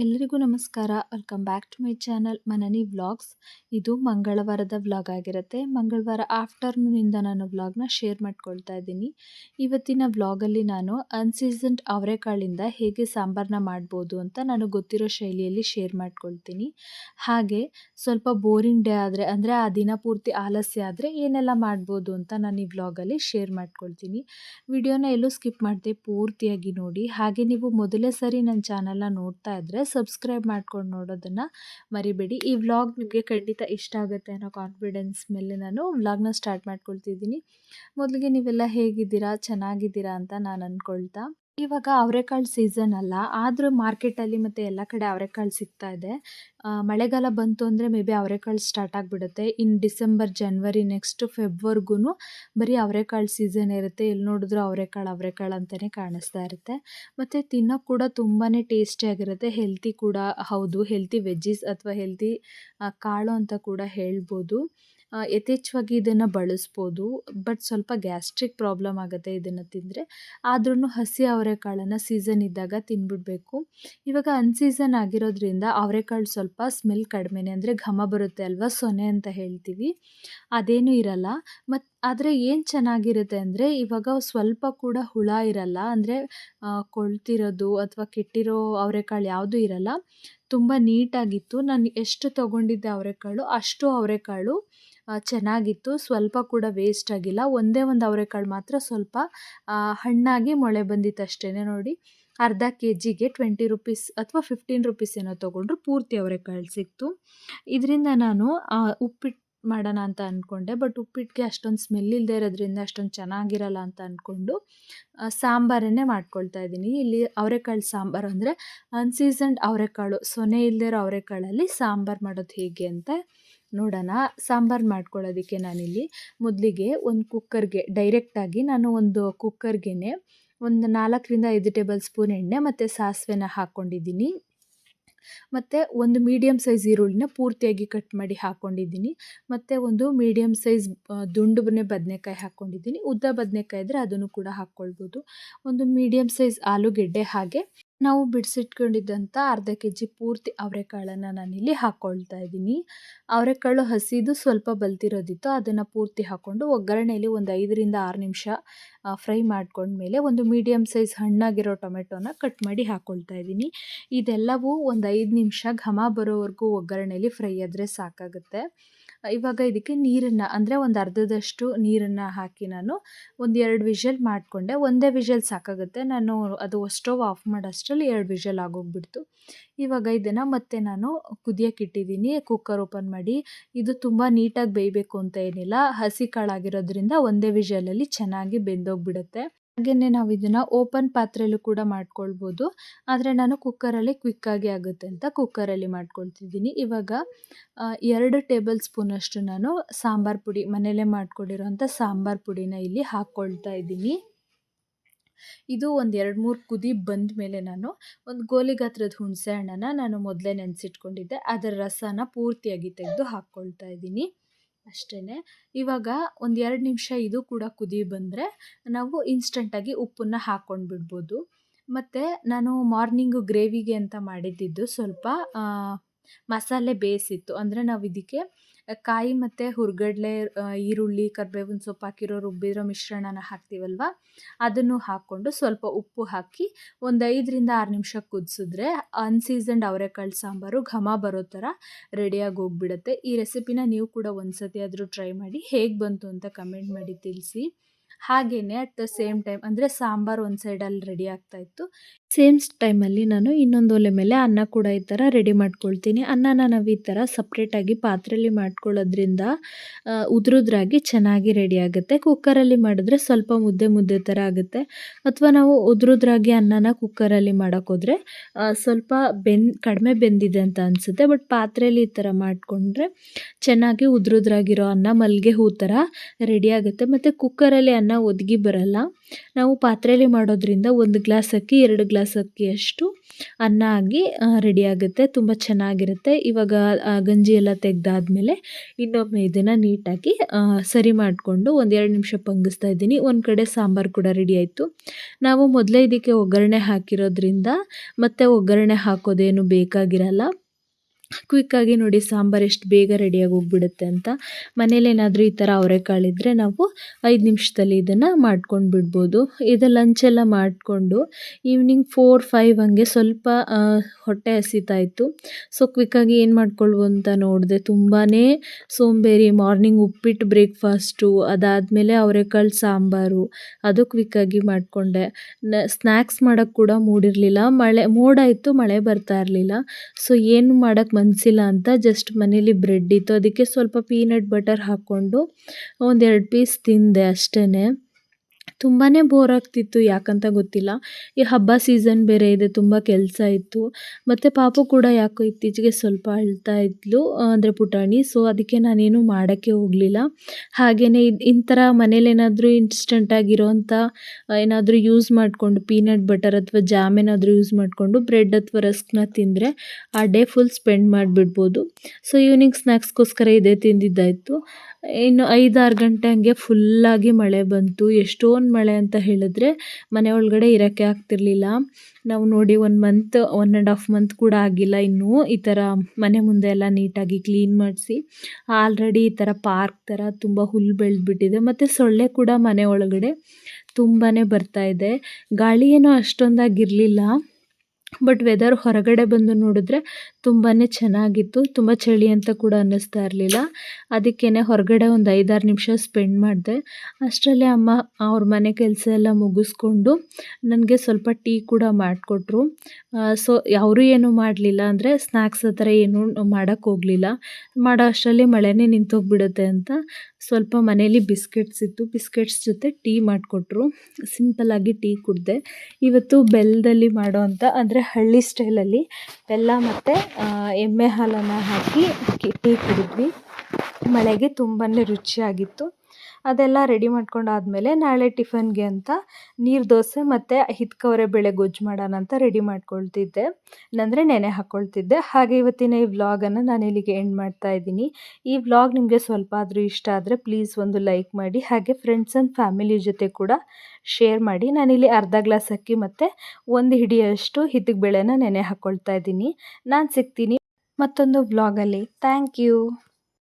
ಎಲ್ಲರಿಗೂ ನಮಸ್ಕಾರ. Welcome back to my channel Manani vlogs ಇದು ಮಂಗಳವಾರದ ವ್ಲಾಗ್ ಆಗಿರುತ್ತೆ. ಮಂಗಳವಾರ ಆಫ್ಟರ್ನೂನಿಂದ ನಾನು ವ್ಲಾಗ್ನ ಶೇರ್ ಮಾಡ್ಕೊಳ್ತಾ ಇದ್ದೀನಿ. ಇವತ್ತಿನ ವ್ಲಾಗಲ್ಲಿ ನಾನು ಅನ್ಸೀಸನ್ಡ್ ಅವರೆಕಾಳಿಂದ ಹೇಗೆ ಸಾಂಬಾರನ್ನ ಮಾಡ್ಬೋದು ಅಂತ ನಾನು ಗೊತ್ತಿರೋ ಶೈಲಿಯಲ್ಲಿ ಶೇರ್ ಮಾಡ್ಕೊಳ್ತೀನಿ. ಹಾಗೆ ಸ್ವಲ್ಪ ಬೋರಿಂಗ್ ಡೇ ಆದರೆ, ಅಂದರೆ ಆ ದಿನ ಪೂರ್ತಿ ಆಲಸ್ಯ ಆದರೆ ಏನೆಲ್ಲ ಮಾಡ್ಬೋದು ಅಂತ ನಾನು ಈ ವ್ಲಾಗಲ್ಲಿ ಶೇರ್ ಮಾಡ್ಕೊಳ್ತೀನಿ. ವಿಡಿಯೋನ ಎಲ್ಲೂ ಸ್ಕಿಪ್ ಮಾಡದೆ ಪೂರ್ತಿಯಾಗಿ ನೋಡಿ. ಹಾಗೆ ನೀವು ಮೊದಲೇ ಸರಿ ನನ್ನ ಚಾನಲ್ನ ನೋಡ್ತಾ ಇದ್ದರೆ ಸಬ್ಸ್ಕ್ರೈಬ್ ಮಾಡ್ಕೊಂಡು ನೋಡೋದನ್ನು ಮರಿಬೇಡಿ. ಈ ವ್ಲಾಗ್ ನಿಮಗೆ ಖಂಡಿತ ಇಷ್ಟ ಆಗುತ್ತೆ ಅನ್ನೋ ಕಾನ್ಫಿಡೆನ್ಸ್ ಮೇಲೆ ನಾನು ವ್ಲಾಗ್ನ ಸ್ಟಾರ್ಟ್ ಮಾಡ್ಕೊಳ್ತಿದ್ದೀನಿ. ಮೊದಲಿಗೆ ನೀವೆಲ್ಲ ಹೇಗಿದ್ದೀರಾ? ಚೆನ್ನಾಗಿದ್ದೀರಾ ಅಂತ ನಾನು ಅಂದ್ಕೊಳ್ತಾ ಇವಾಗ ಅವರೆಕಾಳು ಸೀಸನ್ ಅಲ್ಲ, ಆದರೂ ಮಾರ್ಕೆಟಲ್ಲಿ ಮತ್ತು ಎಲ್ಲ ಕಡೆ ಅವರೆಕಾಳು ಸಿಗ್ತಾ ಇದೆ. ಮಳೆಗಾಲ ಬಂತು ಅಂದರೆ ಮೇ ಬಿ ಅವರೆಕಾಳು ಸ್ಟಾರ್ಟ್ ಆಗಿಬಿಡುತ್ತೆ. ಇನ್ ಡಿಸೆಂಬರ್ ಜನ್ವರಿ ನೆಕ್ಸ್ಟ್ ಫೆಬ್ವರ್ಗೂ ಬರೀ ಅವರೆಕಾಳು ಸೀಸನ್ ಇರುತ್ತೆ. ಎಲ್ಲಿ ನೋಡಿದ್ರು ಅವರೆಕಾಳು ಅವರೆಕಾಳು ಅಂತಲೇ ಕಾಣಿಸ್ತಾ ಇರುತ್ತೆ. ಮತ್ತು ತಿನ್ನೋಕ್ಕೆ ಕೂಡ ತುಂಬಾ ಟೇಸ್ಟಿಯಾಗಿರುತ್ತೆ ಹೆಲ್ತಿ ಕೂಡ, ಹೌದು ಹೆಲ್ತಿ ವೆಜ್ಜೀಸ್ ಅಥವಾ ಹೆಲ್ತಿ ಕಾಳು ಅಂತ ಕೂಡ ಹೇಳ್ಬೋದು. ಯಥೇಚ್ಛವಾಗಿ ಇದನ್ನು ಬಳಸ್ಬೋದು. ಬಟ್ ಸ್ವಲ್ಪ ಗ್ಯಾಸ್ಟ್ರಿಕ್ ಪ್ರಾಬ್ಲಮ್ ಆಗುತ್ತೆ ಇದನ್ನು ತಿಂದರೆ. ಆದ್ರೂ ಹಸಿ ಅವರೆಕಾಳನ್ನು ಸೀಸನ್ ಇದ್ದಾಗ ತಿನ್ಬಿಡಬೇಕು. ಇವಾಗ ಅನ್ಸೀಸನ್ ಆಗಿರೋದ್ರಿಂದ ಅವರೆಕಾಳು ಸ್ವಲ್ಪ ಸ್ಮೆಲ್ ಕಡಿಮೆನೆ ಅಂದರೆ ಘಮ ಬರುತ್ತೆ ಅಲ್ವಾ? ಸೊನೆ ಅಂತ ಹೇಳ್ತೀವಿ. ಅದೇನೂ ಇರಲ್ಲ. ಮತ್ತು ಆದರೆ ಏನು ಚೆನ್ನಾಗಿರುತ್ತೆ ಅಂದರೆ ಇವಾಗ ಸ್ವಲ್ಪ ಕೂಡ ಹುಳ ಇರಲ್ಲ, ಅಂದರೆ ಕೊಳ್ತಿರೋದು ಅಥವಾ ಕೆಟ್ಟಿರೋ ಅವರೆಕಾಳು ಯಾವುದೂ ಇರಲ್ಲ. ತುಂಬ ನೀಟಾಗಿತ್ತು. ನಾನು ಎಷ್ಟು ತೊಗೊಂಡಿದ್ದೆ ಅವರೆಕಾಳು, ಅಷ್ಟು ಅವರೆಕಾಳು ಚೆನ್ನಾಗಿತ್ತು. ಸ್ವಲ್ಪ ಕೂಡ ವೇಸ್ಟ್ ಆಗಿಲ್ಲ. ಒಂದೇ ಒಂದು ಅವರೆಕಾಳು ಮಾತ್ರ ಸ್ವಲ್ಪ ಹಣ್ಣಾಗಿ ಮೊಳೆ ಬಂದಿತ್ತು ಅಷ್ಟೇ ನೋಡಿ. ಅರ್ಧ ಕೆ ಜಿಗೆ ಟ್ವೆಂಟಿ ರುಪೀಸ್ ಅಥವಾ ಫಿಫ್ಟೀನ್ ರುಪೀಸ್ ಏನೋ ತೊಗೊಂಡ್ರು ಪೂರ್ತಿ ಅವರೆಕಾಳು ಸಿಕ್ತು. ಇದರಿಂದ ನಾನು ಉಪ್ಪಿಟ್ಟು ಮಾಡೋಣ ಅಂತ ಅಂದ್ಕೊಂಡೆ. ಬಟ್ ಉಪ್ಪಿಟ್ಟಿಗೆ ಅಷ್ಟೊಂದು ಸ್ಮೆಲ್ ಇಲ್ಲದೆ ಇರೋದ್ರಿಂದ ಅಷ್ಟೊಂದು ಚೆನ್ನಾಗಿರಲ್ಲ ಅಂತ ಅಂದ್ಕೊಂಡು ಸಾಂಬಾರನ್ನೇ ಮಾಡ್ಕೊಳ್ತಾ ಇದ್ದೀನಿ. ಇಲ್ಲಿ ಅವರೆಕಾಳು ಸಾಂಬಾರು ಅಂದರೆ ಅನ್ಸೀಸನ್ಡ್ ಅವರೆಕಾಳು ಸೊನೆ ಇಲ್ಲದೆ ಇರೋ ಅವರೆಕಾಳಲ್ಲಿ ಸಾಂಬಾರು ಮಾಡೋದು ಹೇಗೆ ಅಂತ ನೋಡೋಣ. ಸಾಂಬಾರು ಮಾಡ್ಕೊಳ್ಳೋದಕ್ಕೆ ನಾನಿಲ್ಲಿ ಮೊದಲಿಗೆ ಒಂದು ಕುಕ್ಕರ್ಗೆ ಡೈರೆಕ್ಟಾಗಿ ನಾನು ಒಂದು ಕುಕ್ಕರ್ಗೆ ಒಂದು ನಾಲ್ಕರಿಂದ ಐದು ಟೇಬಲ್ ಸ್ಪೂನ್ ಎಣ್ಣೆ ಮತ್ತು ಸಾಸಿವೆನ ಹಾಕ್ಕೊಂಡಿದ್ದೀನಿ. ಮತ್ತು ಒಂದು ಮೀಡಿಯಮ್ ಸೈಜ್ ಈರುಳ್ಳಿನ ಪೂರ್ತಿಯಾಗಿ ಕಟ್ ಮಾಡಿ ಹಾಕ್ಕೊಂಡಿದ್ದೀನಿ ಮತ್ತು ಒಂದು ಮೀಡಿಯಮ್ ಸೈಜ್ ದುಂಡುನೇ ಬದನೆಕಾಯಿ ಹಾಕ್ಕೊಂಡಿದ್ದೀನಿ ಉದ್ದ ಬದನೆಕಾಯಿ ಇದ್ದರೆ ಅದನ್ನು ಕೂಡ ಹಾಕ್ಕೊಳ್ಬೋದು. ಒಂದು ಮೀಡಿಯಮ್ ಸೈಜ್ ಆಲೂಗೆಡ್ಡೆ ಹಾಗೆ. ನಾವು ಬಿಡಿಸಿಟ್ಕೊಂಡಿದ್ದಂಥ ಅರ್ಧ ಕೆ ಜಿ ಪೂರ್ತಿ ಅವರೆಕಾಳನ್ನು ನಾನಿಲ್ಲಿ ಹಾಕ್ಕೊಳ್ತಾ ಇದ್ದೀನಿ. ಅವರೆಕಾಳು ಹಸಿದು ಸ್ವಲ್ಪ ಬಲ್ತಿರೋದಿತ್ತು, ಅದನ್ನು ಪೂರ್ತಿ ಹಾಕ್ಕೊಂಡು ಒಗ್ಗರಣೆಯಲ್ಲಿ ಒಂದು ಐದರಿಂದ ಆರು ನಿಮಿಷ ಫ್ರೈ ಮಾಡ್ಕೊಂಡ್ಮೇಲೆ ಒಂದು ಮೀಡಿಯಮ್ ಸೈಜ್ ಹಣ್ಣಾಗಿರೋ ಟೊಮೆಟೊನ ಕಟ್ ಮಾಡಿ ಹಾಕ್ಕೊಳ್ತಾ ಇದ್ದೀನಿ. ಇದೆಲ್ಲವೂ ಒಂದು ಐದು ನಿಮಿಷ ಘಮ ಬರೋವರೆಗೂ ಒಗ್ಗರಣೆಯಲ್ಲಿ ಫ್ರೈ ಆದರೆ ಸಾಕಾಗುತ್ತೆ. ಇವಾಗ ಇದಕ್ಕೆ ನೀರನ್ನು, ಅಂದರೆ ಒಂದು ಅರ್ಧದಷ್ಟು ನೀರನ್ನು ಹಾಕಿ ನಾನು ಒಂದು ಎರಡು ವಿಷಲ್ ಮಾಡಿಕೊಂಡೆ. ಒಂದೇ ವಿಷಲ್ ಸಾಕಾಗುತ್ತೆ. ನಾನು ಅದು ಸ್ಟೋವ್ ಆಫ್ ಮಾಡೋಷ್ಟರಲ್ಲಿ ಎರಡು ವಿಷಲ್ ಆಗೋಗ್ಬಿಡ್ತು. ಇವಾಗ ಇದನ್ನು ಮತ್ತೆ ನಾನು ಕುದಿಯೋಕೆ ಇಟ್ಟಿದ್ದೀನಿ. ಕುಕ್ಕರ್ ಓಪನ್ ಮಾಡಿ. ಇದು ತುಂಬ ನೀಟಾಗಿ ಬೇಯಬೇಕು ಅಂತ ಏನಿಲ್ಲ. ಹಸಿ ಕಾಳಾಗಿರೋದ್ರಿಂದ ಒಂದೇ ವಿಷಲಲ್ಲಿ ಚೆನ್ನಾಗಿ ಬೆಂದೋಗ್ಬಿಡುತ್ತೆ. ಹಾಗೆಯೇ ನಾವು ಇದನ್ನು ಓಪನ್ ಪಾತ್ರೆಯಲ್ಲೂ ಕೂಡ ಮಾಡ್ಕೊಳ್ಬೋದು. ಆದರೆ ನಾನು ಕುಕ್ಕರಲ್ಲಿ ಕ್ವಿಕ್ಕಾಗಿ ಆಗುತ್ತೆ ಅಂತ ಕುಕ್ಕರಲ್ಲಿ ಮಾಡ್ಕೊಳ್ತಿದ್ದೀನಿ. ಇವಾಗ ಎರಡು ಟೇಬಲ್ ಸ್ಪೂನಷ್ಟು ನಾನು ಸಾಂಬಾರು ಪುಡಿ ಮನೆಯಲ್ಲೇ ಮಾಡ್ಕೊಂಡಿರೋಂಥ ಸಾಂಬಾರು ಪುಡಿನ ಇಲ್ಲಿ ಹಾಕ್ಕೊಳ್ತಾ ಇದ್ದೀನಿ. ಇದು ಒಂದು ಎರಡು ಮೂರು ಕುದಿ ಬಂದ ಮೇಲೆ ನಾನು ಒಂದು ಗೋಲಿ ಗಾತ್ರದ ಹುಣಸೆ ಹಣ್ಣನ್ನು ನಾನು ಮೊದಲೇ ನೆನೆಸಿಟ್ಕೊಂಡಿದ್ದೆ. ಅದರ ರಸನ ಪೂರ್ತಿಯಾಗಿ ತೆಗೆದು ಹಾಕ್ಕೊಳ್ತಾ ಇದ್ದೀನಿ. ಅಷ್ಟೇ ಇವಾಗ ಒಂದು ಎರಡು ನಿಮಿಷ ಇದು ಕೂಡ ಕುದಿ ಬಂದರೆ ನಾವು ಇನ್ಸ್ಟಂಟಾಗಿ ಉಪ್ಪನ್ನು ಹಾಕ್ಕೊಂಡು ಬಿಡ್ಬೋದು ಮತ್ತು ನಾನು ಮಾರ್ನಿಂಗು ಗ್ರೇವಿಗೆ ಅಂತ ಮಾಡಿದ್ದಿದ್ದು ಸ್ವಲ್ಪ ಮಸಾಲೆ ಬೇಯಿಸಿತ್ತು ಅಂದರೆ ನಾವು ಇದಕ್ಕೆ ಕಾಯಿ ಮತ್ತು ಹುರ್ಗಡ್ಲೆ ಈರುಳ್ಳಿ, ಕರ್ಬೇವಿನ ಸೊಪ್ಪು ಹಾಕಿರೋ ರುಬ್ಬಿರೋ ಮಿಶ್ರಣನ ಹಾಕ್ತೀವಲ್ವ? ಅದನ್ನು ಹಾಕ್ಕೊಂಡು ಸ್ವಲ್ಪ ಉಪ್ಪು ಹಾಕಿ ಒಂದು ಐದರಿಂದ ಆರು ನಿಮಿಷ ಕುದಿಸಿದ್ರೆ ಅನ್ಸೀಸನ್ಡ್ ಅವರೆಕಾಳು ಸಾಂಬಾರು ಘಮ ಬರೋ ಥರ ರೆಡಿಯಾಗಿ ಹೋಗ್ಬಿಡುತ್ತೆ. ಈ ರೆಸಿಪಿನ ನೀವು ಕೂಡ ಒಂದು ಸತಿ ಆದರೂ ಟ್ರೈ ಮಾಡಿ ಹೇಗೆ ಬಂತು ಅಂತ ಕಮೆಂಟ್ ಮಾಡಿ ತಿಳಿಸಿ. ಹಾಗೆಯೇ ಅಟ್ ದ ಸೇಮ್ ಟೈಮ್ ಅಂದರೆ ಸಾಂಬಾರು ಒಂದು ಸೈಡಲ್ಲಿ ರೆಡಿ ಆಗ್ತಾಯಿತ್ತು ಸೇಮ್ ಟೈಮಲ್ಲಿ ನಾನು ಇನ್ನೊಂದು ಒಲೆ ಮೇಲೆ ಅನ್ನ ಕೂಡ ಈ ಥರ ರೆಡಿ ಮಾಡ್ಕೊಳ್ತೀನಿ. ಅನ್ನನ ನಾವು ಈ ಥರ ಸಪ್ರೇಟಾಗಿ ಪಾತ್ರೆಯಲ್ಲಿ ಮಾಡ್ಕೊಳ್ಳೋದ್ರಿಂದ ಉದುರುದ್ರಾಗಿ ಚೆನ್ನಾಗಿ ರೆಡಿ ಆಗುತ್ತೆ. ಕುಕ್ಕರಲ್ಲಿ ಮಾಡಿದ್ರೆ ಸ್ವಲ್ಪ ಮುದ್ದೆ ಮುದ್ದೆ ಥರ ಆಗುತ್ತೆ. ಅಥವಾ ನಾವು ಉದುರುದ್ರಾಗಿ ಅನ್ನನ ಕುಕ್ಕರಲ್ಲಿ ಮಾಡೋಕ್ಕೋದ್ರೆ ಸ್ವಲ್ಪ ಬೆನ್, ಕಡಿಮೆ ಬೆಂದಿದೆ ಅಂತ ಅನಿಸುತ್ತೆ. ಬಟ್ ಪಾತ್ರೆಯಲ್ಲಿ ಈ ಥರ ಮಾಡಿಕೊಂಡ್ರೆ ಚೆನ್ನಾಗಿ ಉದುರುದ್ರಾಗಿರೋ ಅನ್ನ ಮಲ್ಲಿಗೆ ಹೂ ಥರ ರೆಡಿ ಆಗುತ್ತೆ. ಮತ್ತು ಕುಕ್ಕರಲ್ಲಿ ಅನ್ನ ಒದಗಿ ಬರಲ್ಲ. ನಾವು ಪಾತ್ರೆಯಲ್ಲಿ ಮಾಡೋದ್ರಿಂದ ಒಂದು ಗ್ಲಾಸ್ ಅಕ್ಕಿ ಎರಡು ಗ್ಲಾಸ್ ಅಕ್ಕಿಯಷ್ಟು ಅನ್ನ ಆಗಿ ರೆಡಿ ಆಗುತ್ತೆ. ತುಂಬ ಚೆನ್ನಾಗಿರುತ್ತೆ. ಇವಾಗ ಗಂಜಿ ಎಲ್ಲ ತೆಗೆದಾದ್ಮೇಲೆ ಇನ್ನೊಮ್ಮೆ ಇದನ್ನು ನೀಟಾಗಿ ಸರಿ ಮಾಡಿಕೊಂಡು ಒಂದೆರಡು ನಿಮಿಷ ಪಂಗಿಸ್ತಾ ಇದ್ದೀನಿ. ಒಂದು ಕಡೆ ಸಾಂಬಾರು ಕೂಡ ರೆಡಿ ಆಯಿತು. ನಾವು ಮೊದಲೇ ಇದಕ್ಕೆ ಒಗ್ಗರಣೆ ಹಾಕಿರೋದ್ರಿಂದ ಮತ್ತೆ ಒಗ್ಗರಣೆ ಹಾಕೋದೇನು ಬೇಕಾಗಿರಲ್ಲ. ಕ್ವಿಕ್ಕಾಗಿ ನೋಡಿ ಸಾಂಬಾರು ಎಷ್ಟು ಬೇಗ ರೆಡಿಯಾಗಿ ಹೋಗ್ಬಿಡುತ್ತೆ ಅಂತ. ಮನೇಲೇನಾದರೂ ಈ ಥರ ಅವರೆಕಾಳಿದ್ರೆ ನಾವು ಐದು ನಿಮಿಷದಲ್ಲಿ ಇದನ್ನು ಮಾಡ್ಕೊಂಡು ಬಿಡ್ಬೋದು. ಇದು ಲಂಚೆಲ್ಲ ಮಾಡಿಕೊಂಡು ಈವ್ನಿಂಗ್ ಫೋರ್ ಫೈವ್ ಹಂಗೆ ಸ್ವಲ್ಪ ಹೊಟ್ಟೆ ಹಸಿತಾ ಇತ್ತು. ಸೊ ಕ್ವಿಕ್ಕಾಗಿ ಏನು ಮಾಡ್ಕೊಳ್ಬೋದು ಅಂತ ನೋಡಿದೆ. ತುಂಬಾ ಸೋಂಬೇರಿ ಮಾರ್ನಿಂಗ್ ಉಪ್ಪಿಟ್ಟು ಬ್ರೇಕ್ಫಾಸ್ಟು ಅದಾದಮೇಲೆ ಅವರೆಕಾಳು ಸಾಂಬಾರು. ಅದು ಕ್ವಿಕ್ಕಾಗಿ ಮಾಡಿಕೊಂಡೆ. ಸ್ನ್ಯಾಕ್ಸ್ ಮಾಡೋಕ್ಕೆ ಕೂಡ ಮೂಡಿರಲಿಲ್ಲ. ಮಳೆ, ಮೋಡ ಇತ್ತು, ಮಳೆ ಬರ್ತಾ ಇರಲಿಲ್ಲ. ಸೊ ಏನು ಮಾಡೋಕ್ಕೆ ಮನಸ್ಸಿಲ್ಲ ಅಂತ ಜಸ್ಟ್ ಮನೇಲಿ ಬ್ರೆಡ್ ಇತ್ತು. ಅದಕ್ಕೆ ಸ್ವಲ್ಪ ಪೀನಟ್ ಬಟರ್ ಹಾಕ್ಕೊಂಡು ಒಂದೆರಡು ಪೀಸ್ ತಿಂದೆ ಅಷ್ಟೇ ತುಂಬಾ ಬೋರ್ ಆಗ್ತಿತ್ತು, ಯಾಕಂತ ಗೊತ್ತಿಲ್ಲ. ಈ ಹಬ್ಬ ಸೀಸನ್ ಬೇರೆ ಇದೆ, ತುಂಬ ಕೆಲಸ ಇತ್ತು. ಮತ್ತು ಪಾಪು ಕೂಡ ಯಾಕೋ ಇತ್ತೀಚೆಗೆ ಸ್ವಲ್ಪ ಅಳ್ತಾ ಇದ್ಲು, ಅಂದರೆ ಪುಟಾಣಿ. ಸೊ ಅದಕ್ಕೆ ನಾನೇನು ಮಾಡೋಕ್ಕೆ ಹೋಗಲಿಲ್ಲ. ಹಾಗೆಯೇ ಇಂಥರ ಮನೇಲೇನಾದರೂ ಇನ್ಸ್ಟಂಟಾಗಿರೋಂಥ ಏನಾದರೂ ಯೂಸ್ ಮಾಡಿಕೊಂಡು ಪೀನಟ್ ಬಟರ್ ಅಥವಾ ಜಾಮ್ ಏನಾದರೂ ಯೂಸ್ ಮಾಡಿಕೊಂಡು ಬ್ರೆಡ್ ಅಥವಾ ರಸ್ಕ್ನ ತಿಂದರೆ ಆ ಡೇ ಫುಲ್ ಸ್ಪೆಂಡ್ ಮಾಡಿಬಿಡ್ಬೋದು. ಸೊ ಈವ್ನಿಂಗ್ ಸ್ನ್ಯಾಕ್ಸ್ಗೋಸ್ಕರ ಇದೇ ತಿಂದಿದ್ದಾಯಿತು. ಇನ್ನು ಐದಾರು ಗಂಟೆ ಹಂಗೆ ಫುಲ್ಲಾಗಿ ಮಳೆ ಬಂತು. ಎಷ್ಟೊಂದು ಮಳೆ ಅಂತ ಹೇಳಿದ್ರೆ ಮನೆ ಒಳಗಡೆ ಇರೋಕ್ಕೆ ಆಗ್ತಿರ್ಲಿಲ್ಲ. ನಾವು ನೋಡಿ one month one and half month ಕೂಡ ಆಗಿಲ್ಲ ಇನ್ನೂ. ಈ ಥರ ಮನೆ ಮುಂದೆ ಎಲ್ಲ ನೀಟಾಗಿ ಕ್ಲೀನ್ ಮಾಡಿಸಿ. ಆಲ್ರೆಡಿ ಈ ಥರ ಪಾರ್ಕ್ ಥರ ತುಂಬ ಹುಲ್ಲು ಬೆಳೆದ್ಬಿಟ್ಟಿದೆ. ಮತ್ತು ಸೊಳ್ಳೆ ಕೂಡ ಮನೆ ಒಳಗಡೆ ತುಂಬಾ ಬರ್ತಾ ಇದೆ. ಗಾಳಿ ಏನೋ ಅಷ್ಟೊಂದಾಗಿರಲಿಲ್ಲ. ಬಟ್ ವೆದರ್ ಹೊರಗಡೆ ಬಂದು ನೋಡಿದ್ರೆ ತುಂಬಾ ಚೆನ್ನಾಗಿತ್ತು. ತುಂಬ ಚಳಿ ಅಂತ ಕೂಡ ಅನ್ನಿಸ್ತಾ ಇರಲಿಲ್ಲ. ಅದಕ್ಕೇ ಹೊರಗಡೆ ಒಂದು ಐದಾರು ನಿಮಿಷ ಸ್ಪೆಂಡ್ ಮಾಡಿದೆ. ಅಷ್ಟರಲ್ಲೇ ಅಮ್ಮ ಅವ್ರ ಮನೆ ಕೆಲಸ ಎಲ್ಲ ಮುಗಿಸ್ಕೊಂಡು ನನಗೆ ಸ್ವಲ್ಪ ಟೀ ಕೂಡ ಮಾಡಿಕೊಟ್ರು. ಸೊ ಅವರು ಏನೂ ಮಾಡಲಿಲ್ಲ ಅಂದರೆ ಸ್ನ್ಯಾಕ್ಸ್ ಆ ಥರ ಏನೂ ಮಾಡೋಕ್ಕೆ ಹೋಗಲಿಲ್ಲ. ಮಾಡೋ ಅಷ್ಟರಲ್ಲಿ ಮಳೆನೇ ನಿಂತೋಗ್ಬಿಡುತ್ತೆ ಅಂತ ಸ್ವಲ್ಪ ಮನೇಲಿ ಬಿಸ್ಕೆಟ್ಸ್ ಇತ್ತು. ಬಿಸ್ಕೆಟ್ಸ್ ಜೊತೆ ಟೀ ಮಾಡಿಕೊಟ್ರು. ಸಿಂಪಲ್ಲಾಗಿ ಟೀ ಕುಡಿದೆ. ಇವತ್ತು ಬೆಲ್ಲದಲ್ಲಿ ಮಾಡೋ ಅಂತ ಅಂದರೆ ಹಳ್ಳಿ ಸ್ಟೈಲಲ್ಲಿ ಬೆಲ್ಲ ಮತ್ತು ಎಮ್ಮೆ ಹಾಲನ್ನು ಹಾಕಿ ಟೀ ಕುಡಿದ್ವಿ ಮಳೆಗೆ ತುಂಬಾ ರುಚಿಯಾಗಿತ್ತು. ಅದೆಲ್ಲ ರೆಡಿ ಮಾಡ್ಕೊಂಡಾದಮೇಲೆ ನಾಳೆ ಟಿಫನ್ಗೆ ಅಂತ ನೀರು ದೋಸೆ ಮತ್ತು ಹಿತ್ಕವರೆ ಬೇಳೆ ಗೊಜ್ಜು ಮಾಡೋಣ ಅಂತ ರೆಡಿ ಮಾಡ್ಕೊಳ್ತಿದ್ದೆ. ಅಂದರೆ ನೆನೆ ಹಾಕ್ಕೊಳ್ತಿದ್ದೆ ಹಾಗೆ ಇವತ್ತಿನ ಈ ವ್ಲಾಗನ್ನು ನಾನು ಇಲ್ಲಿಗೆ ಎಂಡ್ ಮಾಡ್ತಾ ಇದ್ದೀನಿ. ಈ ವ್ಲಾಗ್ ನಿಮಗೆ ಸ್ವಲ್ಪ ಆದರೂ ಇಷ್ಟ ಆದರೆ ಪ್ಲೀಸ್ ಒಂದು ಲೈಕ್ ಮಾಡಿ, ಹಾಗೆ ಫ್ರೆಂಡ್ಸ್ ಆ್ಯಂಡ್ ಫ್ಯಾಮಿಲಿ ಜೊತೆ ಕೂಡ ಶೇರ್ ಮಾಡಿ. ನಾನಿಲ್ಲಿ ಅರ್ಧ ಗ್ಲಾಸ್ ಅಕ್ಕಿ ಮತ್ತು ಒಂದು ಹಿಡಿಯಷ್ಟು ಹಿತ್ತಿಗೆ ಬೇಳೆನ ನೆನೆ ಹಾಕ್ಕೊಳ್ತಾ ಇದ್ದೀನಿ. ನಾನು ಸಿಗ್ತೀನಿ ಮತ್ತೊಂದು ವ್ಲಾಗಲ್ಲಿ ಥ್ಯಾಂಕ್ ಯು